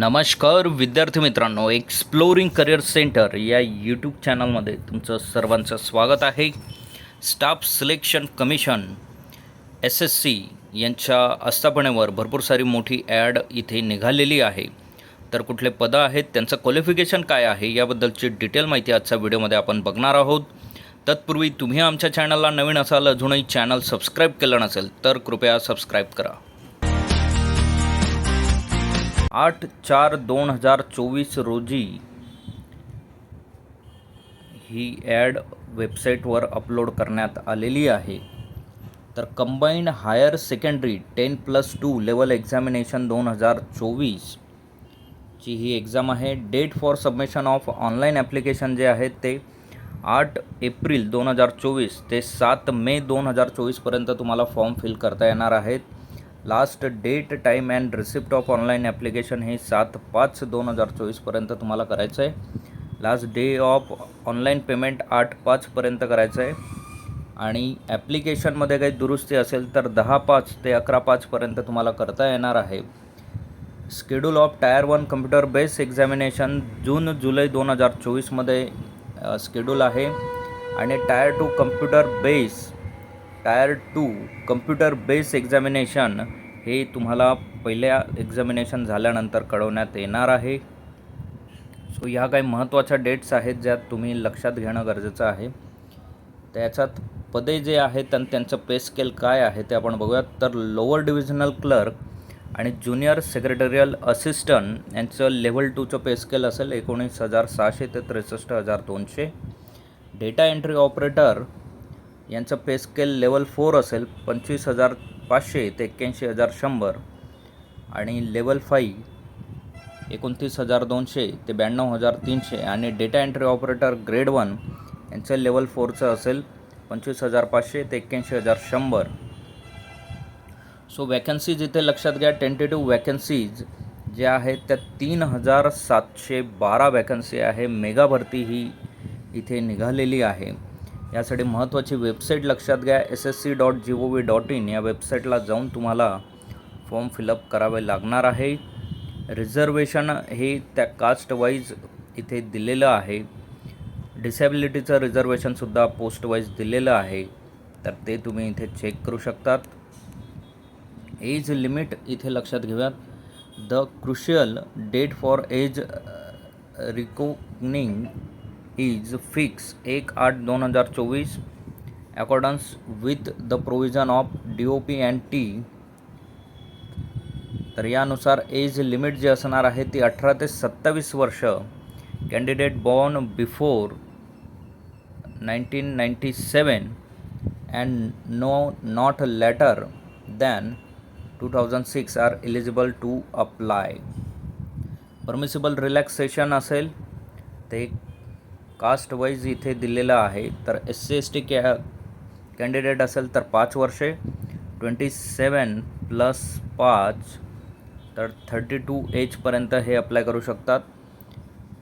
नमस्कार विद्यार्थी मित्रांनो एक्सप्लोरिंग करिअर सेंटर या यूट्यूब चॅनलमध्ये तुमचं सर्वांचं स्वागत आहे. Staff selection commission S S C यांच्या आस्थापनेवर भरपूर सारी मोठी ॲड इथे निघालेली आहे. तर कुठले पदं आहेत त्यांचं क्वालिफिकेशन काय आहे याबद्दलची डिटेल माहिती आजच्या व्हिडिओमध्ये आपण बघणार आहोत. तत्पूर्वी तुम्ही आमच्या चॅनलला नवीन असाल अजूनही चॅनल सबस्क्राईब केलं नसेल तर कृपया सबस्क्राईब करा. आठ चार दोन हजार चोवीस रोजी ही ॲड वेबसाईटवर अपलोड करण्यात आलेली आहे. तर combined higher secondary ten plus two level examination दोन हजार चोवीस ची ही एक्झाम आहे. Date for submission of online application जे आहे ते आठ एप्रिल दोन हजार चोवीस ते सात मे दोन हजार चोवीसपर्यंत तुम्हाला फॉर्म फिल करता येणार आहेत. Last date time and receipt of online application हे सात पाच दोन हजार चोवीसपर्यंत तुम्हाला करायचं आहे. Last day of online payment आठ पाचपर्यंत करायचं आहे. आणि ॲप्लिकेशनमध्ये काही दुरुस्ती असेल तर दहा पाच ते अकरा पाचपर्यंत तुम्हाला करता येणार आहे. Schedule of tier one computer base examination जून जुलै दोन हजार चोवीसमध्ये स्केड्यूल आहे. आणि tier two computer base tier two computer base examination हे तुम्हाला पहिल्या एक्झामिनेशन झाल्यानंतर कळवण्यात येणार आहे. सो ह्या काही महत्त्वाच्या डेट्स आहेत ज्यात तुम्ही लक्षात घेणं गरजेचं आहे. त्याच्यात पदे जे आहेत आणि त्यांचं पे स्केल काय आहे ते आपण बघूयात. तर लोअर डिव्हिजनल क्लर्क आणि ज्युनियर सेक्रेटरियल असिस्टंट यांचं लेवल टूचं पे स्केल असेल एकोणीस हजार सहाशे ते त्रेसष्ट हजार दोनशे. डेटा एंट्री ऑपरेटर यांचं पे स्केल लेवल फोर असेल पंचवीस हजार पाचशे ते एक्क्याऐंशी हजार शंभर. आणि लेवल फाई एकोणतीस हजार दोनशे ते ब्याण्णव हजार तीनशे. आणि data entry operator grade one यांचं लेवल फोरचं असेल पंचवीस हजार पाचशे ते एक्क्याऐंशी हजार शंभर. सो वॅकन्सीज इथे लक्षात घ्या टेंटेटिव्ह वॅकन्सीज ज्या आहेत त्या तीन हजार सातशे बारा वॅकन्सी आहे. मेगा भरती ही इथे निघालेली आहे. यासाठी महत्त्वाची वेबसाईट लक्षात घ्या. S S C dot G O V dot in या वेबसाईटला जाऊन तुम्हाला फॉर्म फिलअप करावे लागणार आहे. रिझर्वेशन हे त्या कास्टवाईज इथे दिलेलं आहे. डिसॅबिलिटीचं रिझर्वेशनसुद्धा पोस्टवाईज दिलेलं आहे. तर ते तुम्ही इथे चेक करू शकतात. एज लिमिट इथे लक्षात घेऊयात. The crucial date for age reckoning is fix एक आठ दोन हजार चोवीस. Accordance with the provision of D O P and T तर यानुसार एज लिमिट जी असणार आहे ती अठरा ते सत्तावीस वर्ष. Candidate born before nineteen ninety seven and no not later than two thousand six are eligible to apply permissible relaxation असेल ते कास्ट वाईज इथे दिलेलं आहे. तर एस सी एस टी कॅ कॅन्डिडेट असेल तर पाच वर्षे ट्वेंटी सेवन प्लस पाच तर थर्टी टू एजपर्यंत हे अप्लाय करू शकतात.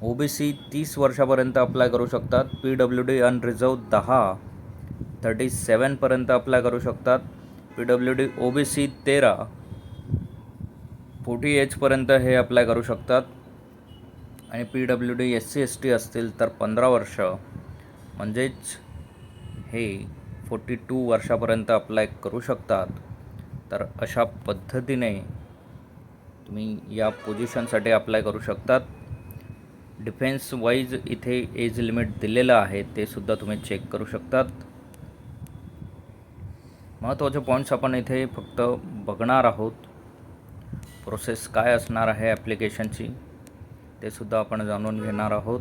ओ बी सी तीस वर्षापर्यंत अप्लाय करू शकतात. पी डब्ल्यू डी अनरिझर्व दहा थर्टी सेवनपर्यंत अप्लाय करू शकतात. P W D O B C तेरा फोर्टी एजपर्यंत हे अप्लाय करू शकतात. आणि P W D S C S T असतील तर पंधरा वर्ष. म्हणजेच हे फोर्टी टू वर्षापर्यंत अप्लाय करू शकतात. तर अशा पद्धतीने तुम्ही या पोझिशनसाठी अप्लाय करू शकतात. डिफेन्स वाईज इथे एज लिमिट दिलेलं आहे ते सुद्धा तुम्ही चेक करू शकतात. महत्त्वाचे पॉईंट्स आपण इथे फक्त बघणार आहोत. प्रोसेस काय असणार आहे ॲप्लिकेशनची ते सुद्धा आपण जाणून घेणार आहोत.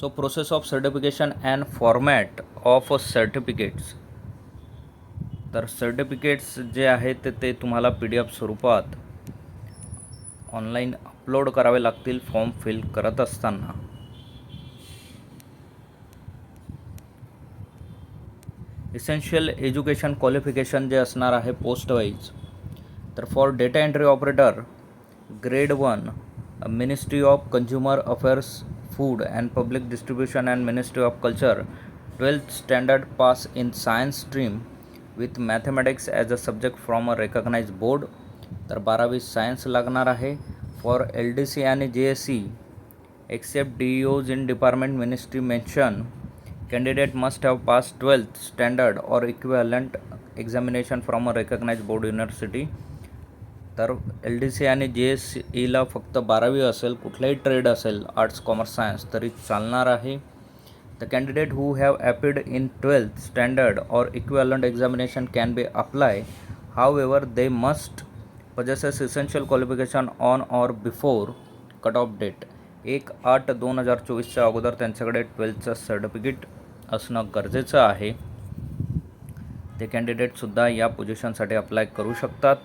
So process of certification and format of certificates तर सर्टिफिकेट्स जे आहेत ते तुम्हाला पी डी एफ स्वरूपात ऑनलाईन अपलोड करावे लागतील फॉर्म फिल करत असताना. इसेन्शियल एज्युकेशन क्वालिफिकेशन जे असणार आहे पोस्ट वाईज तर for data entry operator grade one ministry of consumer affairs food and public distribution and ministry of culture twelfth standard pass in science stream with mathematics as a subject from a recognized board. तर बारावी science लागणार आहे for L D C आणि J S C except D Os in department ministry mention candidate must have pass twelfth standard or equivalent examination from a recognise board university तर L D C आणि J S ईला फक्त बारावी असेल कुठलाही trade असेल arts commerce science तरी चालणार आहे. The candidate who have appeared in twelfth standard or equivalent examination can be apply however they must possess essential qualification on or before cut off date एक आठ दोन हजार चोवीसच्या अगोदर त्यांच्याकडे ट्वेल्थचं सर्टिफिकेट असणं गरजेचं आहे. ते कॅन्डिडेटसुद्धा या पोझिशनसाठी अप्लाय करू शकतात.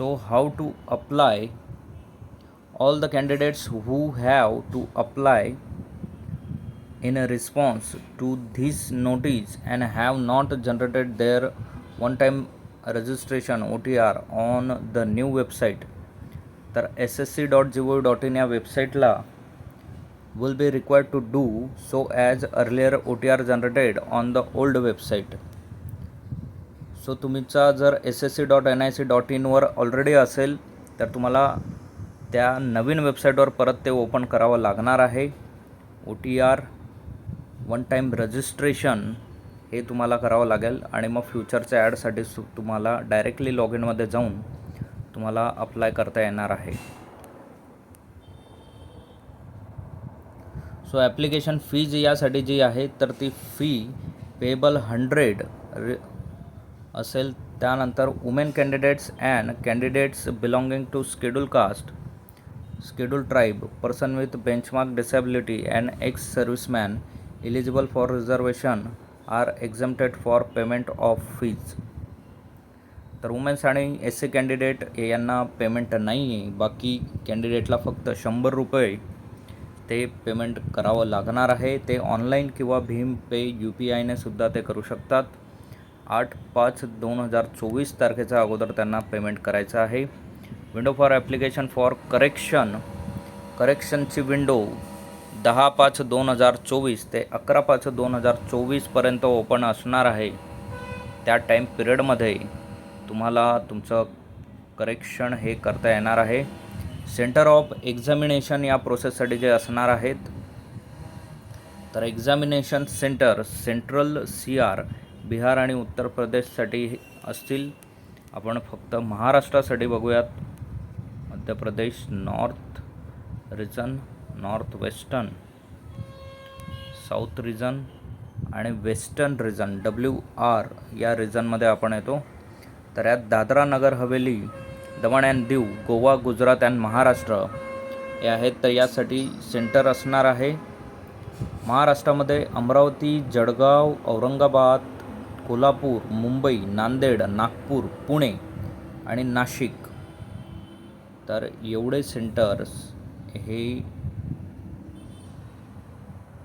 so how to apply all the candidates who have to apply in a response to this notice and have not generated their one time registration OTR on the new website तर S S C dot G O dot in या वेबसाईटला will be required to do so as earlier O T R generated on the old website so तुमचा जर S S C dot N I C dot इनवर already असेल तर तुम्हाला त्या नवीन वेबसाईटवर परत ते ओपन करावं लागणार आहे. O T R one time registration हे तुम्हाला करावं लागेल. आणि मग फ्युचरच्या ॲडसाठी सु तुम्हाला डायरेक्टली लॉग इनमध्ये जाऊन तुम्हाला अप्लाय करता येणार आहे. सो ॲप्लिकेशन फी जी यासाठी जी आहे तर ती फी पेबल हंड्रेड असेल. त्यानंतर women candidates and candidates belonging to schedule caste schedule tribe person with benchmark disability, and ex serviceman eligible for reservation are exempted for payment of fees तर women's आणि एस सी कॅन्डिडेट यांना payment नाही आहे बाकी कॅन्डिडेटला फक्त शंभर रुपये ते पेमेंट करावं लागणार आहे. ते ऑनलाईन किंवा भीम पे यू पी आयने सुद्धा ते करू शकतात. आठ पाच दोन हजार चोवीस तारखेच्या अगोदर त्यांना पेमेंट करायचं आहे. Window for application for correction करेक्शनची window दहा पाच दोन हजार चोवीस ते अकरा पाच दोन हजार चोवीसपर्यंत ओपन असणार आहे. त्या टाईम पिरियडमध्ये तुम्हाला तुमचं करेक्शन हे करता येणार आहे. सेंटर ऑफ एक्झामिनेशन या प्रोसेससाठी जे असणार आहेत. तर examination centre central C R Bihar आणि उत्तर प्रदेशसाठी असतील. आपण फक्त महाराष्ट्रासाठी बघूयात. Madhya Pradesh north region north western south region आणि वेस्टर्न रिजन डब्ल्यू आर या रिजनमध्ये आपण येतो. तर यात दादरा नगर हवेली दमण अँड दीव गोवा गुजरात अँड महाराष्ट्र हे आहेत. तर यासाठी सेंटर असणार आहे. महाराष्ट्रामध्ये अमरावती जळगाव औरंगाबाद कोल्हापूर मुंबई नांदेड नागपूर पुणे आणि नाशिक. तर एवढे सेंटर्स हे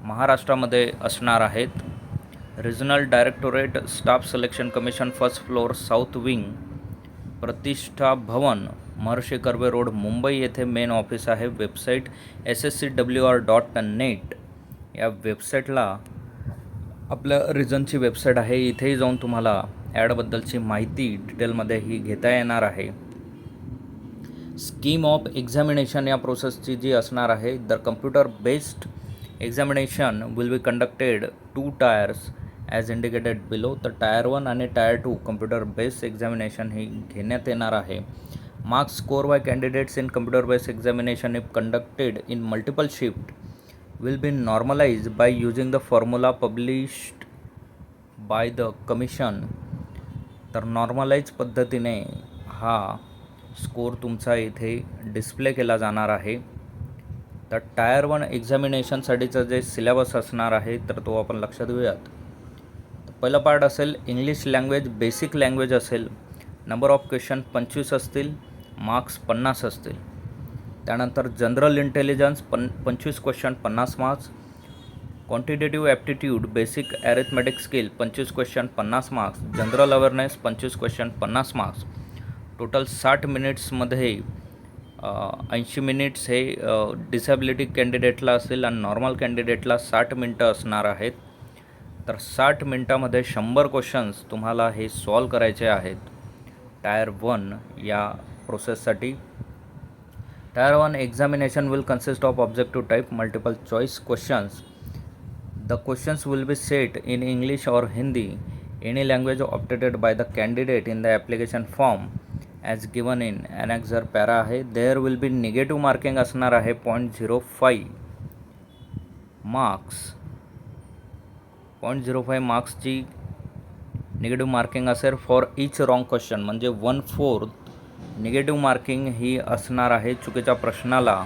महाराष्ट्रामध्ये असणार आहेत. Regional directorate staff selection commission first floor south wing Pratishtha Bhavan Maharshi Karve road Mumbai येथे मेन ऑफिस आहे. Website S S C W R dot net या वेबसाईटला आपलं रिजनची वेबसाईट आहे इथेही जाऊन तुम्हाला ॲडबद्दलची माहिती डिटेलमध्ये ही घेता येणार आहे. स्कीम ऑफ एक्झामिनेशन या प्रोसेसची जी असणार आहे the computer based examination will be conducted two tiers as indicated below तर टायर वन आणि tier two computer based examination ही घेण्यात येणार आहे. Marks score by candidates in computer based examination if conducted in multiple shift will be normalized by using the formula published by the commission तर normalise पद्धतीने हा score तुमचा इथे display केला जाणार आहे. तर टायर वन एक्झामिनेशनसाठीचं जे सिलेबस असणार आहे तर तो आपण लक्षात घेऊयात. पहिला पार्ट असेल इंग्लिश लँग्वेज बेसिक लँग्वेज असेल. नंबर ऑफ क्वेश्चन पंचवीस असतील मार्क्स पन्नास असतील. त्यानंतर जनरल इंटेलिजन्स पन पंचवीस क्वेश्चन पन्नास marks. Quantitative aptitude basic arithmetic skill पंचवीस क्वेश्चन पन्नास मार्क्स. जनरल अवेअरनेस पंचवीस क्वेश्चन पन्नास मार्क्स. टोटल साठ मिनिट्समध्ये ऐंशी मिनिट्स हे डिसॅबिलिटी कॅन्डिडेटला असेल आणि नॉर्मल कॅन्डिडेटला साठ मिनटं असणार आहेत. तर साठ मिनटामध्ये शंभर क्वेश्चन्स तुम्हाला हे सॉल्व करायचे आहेत. टायर वन या प्रोसेससाठी tier one examination will consist of objective type multiple choice questions the questions will be set in English और Hindi any language opted by the candidate in the application form as given in annexure para आहे there will be negative marking असणार आहे point zero five marks point zero five मार्क्सची negative marking असेल for each wrong question म्हणजे one fourth negative marking ही असणार आहे. चुकीच्या प्रश्नाला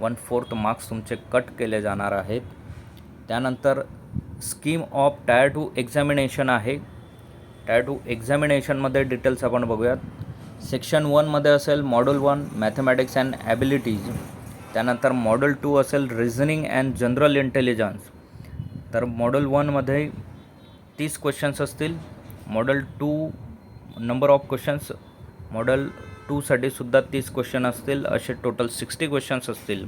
वन फोर्थ मार्क्स तुमचे कट केले जाणार आहेत. त्यानंतर scheme of tier two examination आहे. टायर टू एक्झामिनेशनमध्ये डिटेल्स आपण बघूयात. सेक्शन वनमध्ये असेल module one mathematics and abilities त्यानंतर मॉड्यूल टू असेल रिझनिंग अँड जनरल इंटेलिजन्स तर मॉड्यूल वनमध्ये तीस क्वेश्चन्स असतील. Module two number of questions module टूसाठी सुद्धा तीस क्वेश्चन असतील असे टोटल सिक्स्टी क्वेश्चन्स असतील.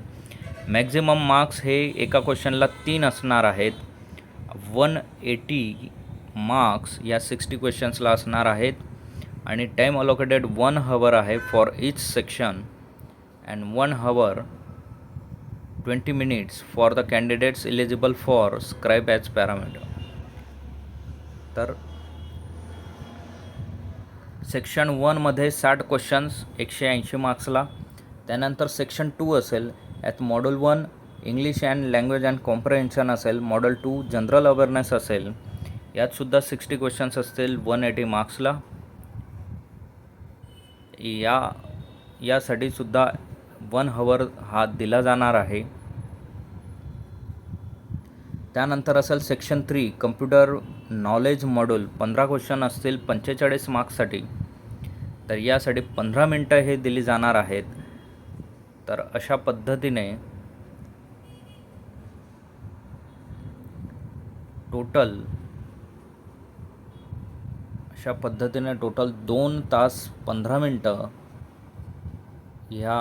मॅक्झिमम मार्क्स हे एका क्वेश्चनला तीन असणार आहेत. वन एटी मार्क्स या सिक्स्टी क्वेश्चन्सला असणार आहेत. आणि टाईम अलोकेटेड वन हवर आहे for each section and one hour twenty minutes for the candidates eligible for scribe as parameter तर सेक्शन वनमध्ये साठ क्वेश्चन्स एकशे ऐंशी मार्क्सला त्यानंतर सेक्शन टू असेल यात module one English and language and comprehension असेल मॉडल टू जनरल अवेअरनेस असेल. यातसुद्धा सिक्स्टी क्वेश्चन्स असतील वन एटी मार्क्सला या यासाठी सुद्धा वन हवर हा दिला जाणार आहे. त्यानंतर असेल section three computer knowledge module पंधरा क्वेश्चन असतील पंचेचाळीस मार्क्ससाठी तर यासाठी पंधरा मिनटं हे दिली जाणार आहेत. तर अशा पद्धतीने टोटल अशा पद्धतीने टोटल दोन तास पंधरा मिनटं ह्या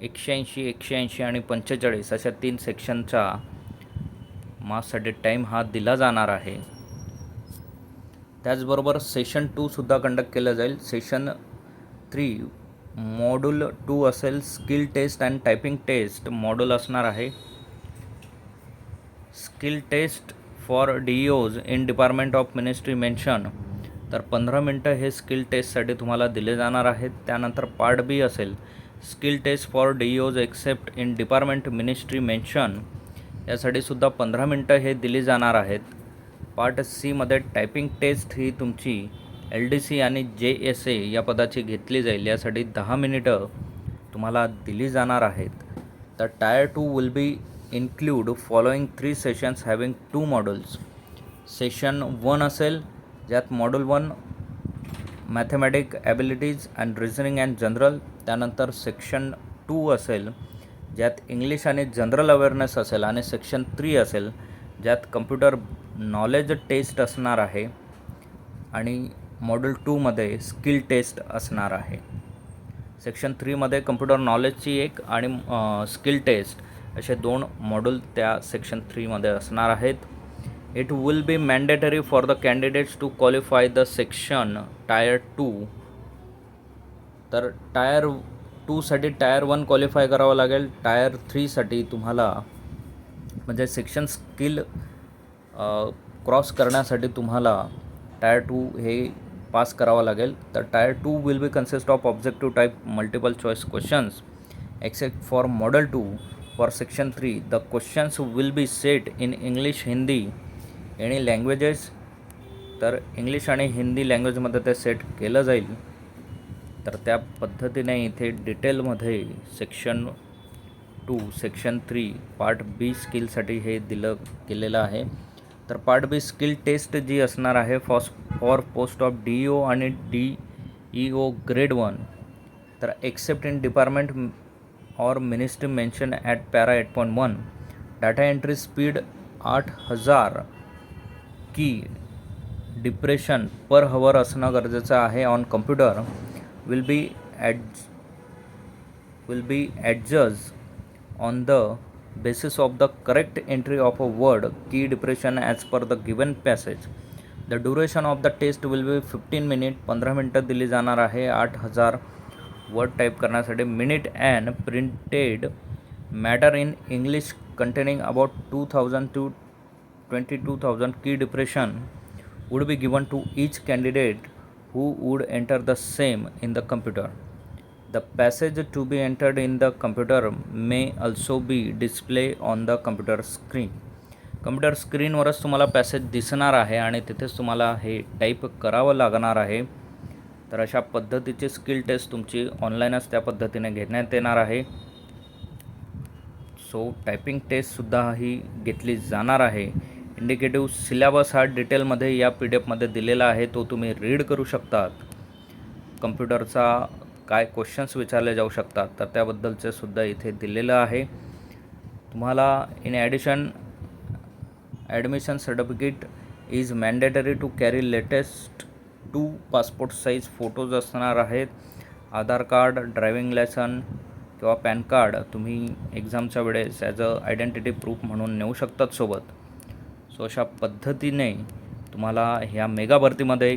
एकशे ऐंशी एकशे ऐंशी आणि पंचेचाळीस अशा तीन सेक्शनचा मार्क्ससाठी टाईम हा दिला जाणार आहे. त्याचबरोबर सेशन टूसुद्धा कंडक्ट केलं जाईल. सेशन थ्री मॉड्यूल टू असेल. Skill test and typing test module असणार आहे. Skill test for D Os in department of ministry mention तर पंधरा मिनटं हे स्किल टेस्टसाठी तुम्हाला दिले जाणार आहेत. त्यानंतर पार्ट बी असेल. Skill test for D Os except in department ministry mention यासाठी सुद्धा पंधरा मिनटं हे दिली जाणार आहेत. पार्ट सीमध्ये टायपिंग टेस्ट ही तुमची एल डी सी आणि जे एस ए या पदाची घेतली जाईल. यासाठी दहा मिनिटं तुम्हाला दिली जाणार आहेत. तर tier two will be include following three sessions having two modules session one असेल ज्यात module one mathematic abilities and reasoning and general त्यानंतर सेक्शन टू असेल ज्यात इंग्लिश आणि जनरल अवेअरनेस असेल. आणि सेक्शन थ्री असेल ज्यात कम्प्युटर नॉलेज टेस्ट असणार आहे आणि मॉड्यूल टूमध्ये स्किल टेस्ट असणार आहे. सेक्शन थ्रीमध्ये कम्प्युटर नॉलेजची एक आणि स्किल टेस्ट असे दोन मॉड्यूल त्या सेक्शन थ्रीमध्ये असणार आहेत. It will be mandatory for the candidates to qualify the section tier two तर टायर टूसाठी टायर वन क्वालिफाय करावं लागेल. टायर थ्रीसाठी तुम्हाला म्हणजे सेक्शन स्किल क्रॉस करण्यासाठी तुम्हाला टायर टू हे पास करावं लागेल. तर tier two will be consist of objective type multiple choice questions except for module two for section three the questions will be set in English Hindi any languages तर English आणि हिंदी लँग्वेजमध्ये ते set केलं जाईल. तर त्या पद्धतीने इथे डिटेलमध्ये section two section three part B स्किलसाठी हे दिलं केलेलं आहे. तर पार्ट बी स्किल टेस्ट जी असणार आहे फॉस for post of D O आणि D E O grade one तर एक्सेप्ट इन डिपार्टमेंट और ministry mention at para eight point one. Data entry speed आठ हजार की डिप्रेशन पर हवर असणं गरजेचं आहे on computer. Will be add will be adjust on the basis of the correct entry of a word key depression as per the given passage the duration of the test will be fifteen minute पंधरा मिनटं दिली जाणार आहे आठ हजार word type करण्यासाठी minute and printed matter in English containing about two thousand to twenty two thousand key depression would be given to each candidate who would enter the same in the computer. The passage to be entered in the computer may also be display on the computer screen. Computer स्क्रीनवरच तुम्हाला passage दिसणार आहे आणि तिथेच तुम्हाला हे type करावं लागणार आहे. तर अशा पद्धतीची स्किल टेस्ट तुमची ऑनलाईनच त्या पद्धतीने घेण्यात येणार आहे. सो टायपिंग टेस्टसुद्धा ही घेतली जाणार आहे. इंडिकेटिव्ह सिलेबस हा डिटेलमध्ये या पी डी एफमध्ये दिलेला आहे. तो तुम्ही रीड करू शकतात. कम्प्युटरचा काय क्वेश्चन्स विचारले जाऊ शकतात तर त्याबद्दलचे सुद्धा इथे दिलेलं आहे. तुम्हाला in addition admission certificate is mandatory to carry latest two passport size photos असणार आहेत. आधार कार्ड ड्रायविंग लायसन किंवा पॅन कार्ड तुम्ही एक्झामच्या वेळेस ॲज अ आयडेंटिटी प्रूफ म्हणून नेऊ शकतात सोबत. सो अशा पद्धतीने तुम्हाला ह्या मेगा भरतीमध्ये